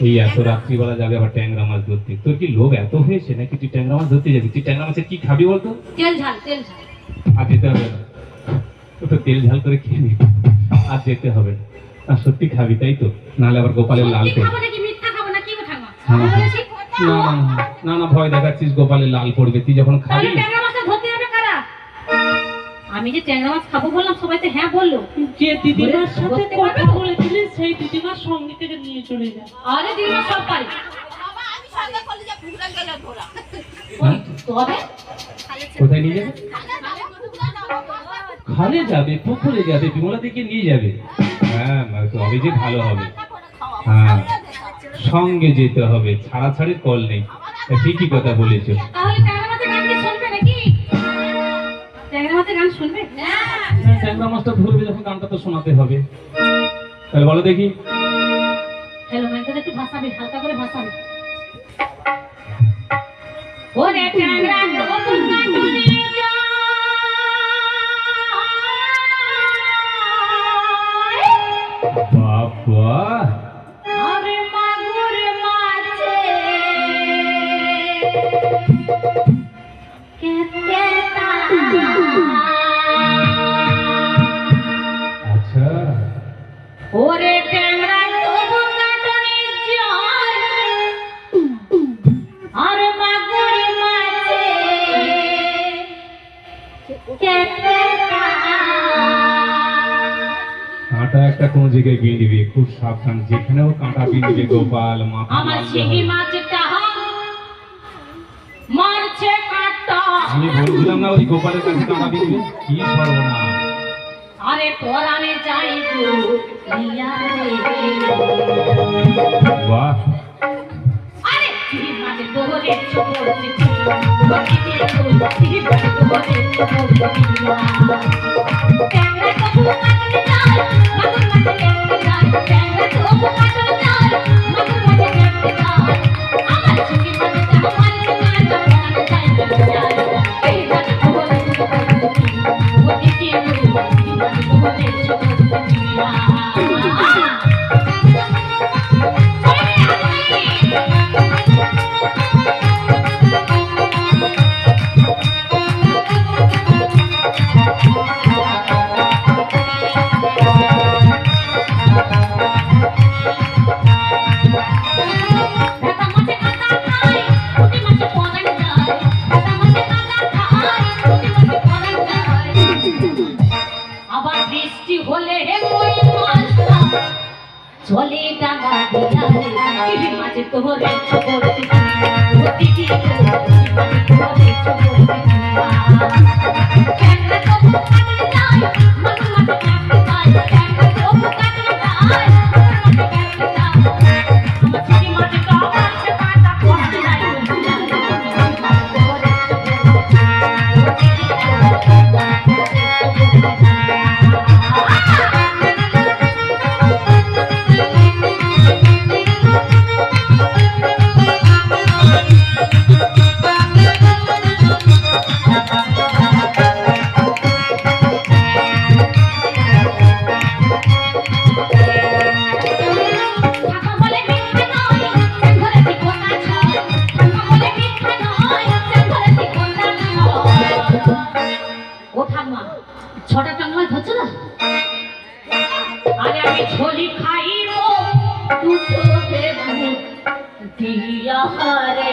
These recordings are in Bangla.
এই এত রাত্রিবেলা যাবে আবার ট্যাংরা মাছ ধরতে। তোর কি লোভ এত হয়েছে নাকি? তুই ট্যাংরা মাছ ধরতে যাবি। তুই ট্যাংরা মাছের কি খাবি বলতো? তেল ঝাল তেল ঝাল। আর যেতে হবে না। ও তো তেল ঝাল করে খেয়ে নিবি। আর যেতে হবে না। আর সত্যি খাবি তাই তো? নাহলে আবার গোপালের লাল হ্যাঁ, হ্যাঁ। না, না না ভয় দেখাচ্ছিস গোপালের লাল পড়বে। তুই যখন খাবি আমি যে ট্যাংরা মাছ খাব বললাম সবাই তো হ্যাঁ বলল। যে দিদিমার সাথে কথা? বলেছিলেন সেই দিদিমার সঙ্গে থেকে নিয়ে চলে যান আরে দিদিমা সব পারি কোথায় নিয়ে যাবে? খালে যাবে পুকুরে যাবে বিমলা দিকে নিয়ে যাবে। হ্যাঁ তবে যে ভালো হবে। হ্যাঁ সঙ্গে যেতে হবে ছাড়াছাড়ির কল নেই। তা ঠিকই কথা বলেছ। ট্যাংরা গান শুনবে? ট্যাংরা ধরবে যখন গানটা তো শোনাতে হবে। তাহলে বলো দেখি। হ্যালো মাইকেল একটু ভাসাবে হালকা করে ভাসাবে। ওরে নতুন বাবা। আচ্ছা। ওরে ট্যাংরা কাঁটা একটা কোন জায়গায় বিঁধবে খুব সাবধান। যেখানেও কাঁটা বিঁধবে গোপাল মাথা আমার মারলে শিঙি আমি বলছিলাম না ওই গোপালের কাছে কাঁটা বিঁধবে কি সর্বনাশ আরে পরাণে যাই বাহ। আরে শিঙি মাছে তোরে চোর দিছি তোরে চোর চলে মাঝে তোরে ও ঠাম্মা ছটা টাঙ্গা ধরছো না? আরে আমি ঝোলি খাইব দুটো দিয়া হারে।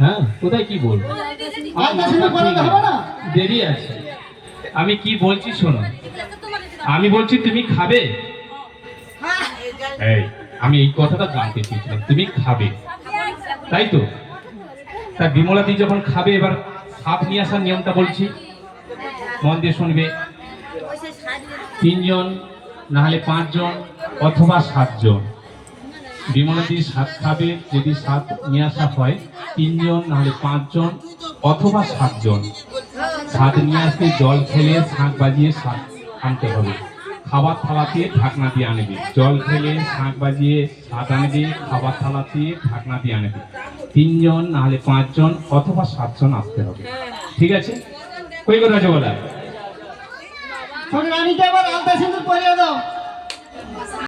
হ্যাঁ কোথায় কি বল আলতা সিঁদুর পরাতে হবে না দেরি আছে। আমি কি বলছি শোনো? আমি বলছি তুমি খাবে? এই, আমি এই কথাটা জানতে চেয়েছিলাম, তুমি খাবে। তাই তো? তা বিমলাদি যখন খাবে, এবার সাপ নিয়ে আসার নিয়মটা বলছি। মন দিয়ে শুনবে। তিনজন, না হলে পাঁচজন, অথবা সাতজন। বিমলাদি সাত খাবে, যদি সাত নিয়ে আসা হয়, তিনজন না হলে পাঁচজন, অথবা সাতজন। সাত নিয়ে আসতে জল খেলে শাক বাজিয়ে শাক আনতে হবে। খাবার থালাতে ঢাকনা দিয়ে আনবে। জল খেলে শাক বাজিয়ে শাক আনবে, খাবার থালাতে ঢাকনা দিয়ে আনবে। তিনজন, নাহলে পাঁচজন, অথবা সাতজন আসতে হবে। ঠিক আছে? কই কথা আছে বলা ছোট রানীকে এবার আলতা সিঁদুর পরিয়ে দাও।